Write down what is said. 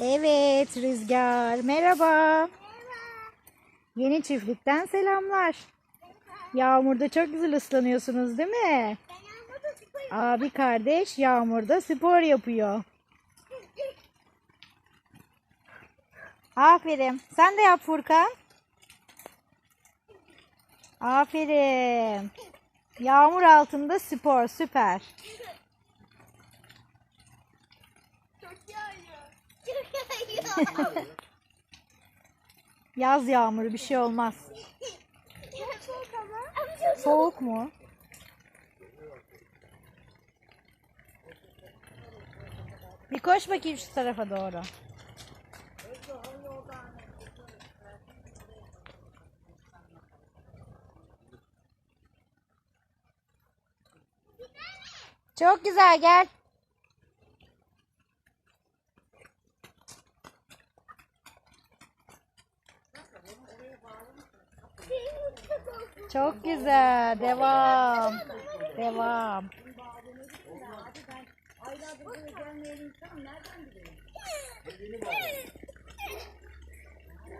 Evet Rüzgar. Merhaba. Yeni çiftlikten selamlar. Yağmurda çok güzel ıslanıyorsunuz değil mi? Abi kardeş yağmurda spor yapıyor. Aferin. Sen de yap Furkan. Aferin. Yağmur altında spor süper. Çok yağıyor. Çok yağıyor. Yaz yağmuru bir şey olmaz. Soğuk mu? Bir koş bakayım şu tarafa doğru. Çok güzel gel. Çok güzel. Devam. Devam.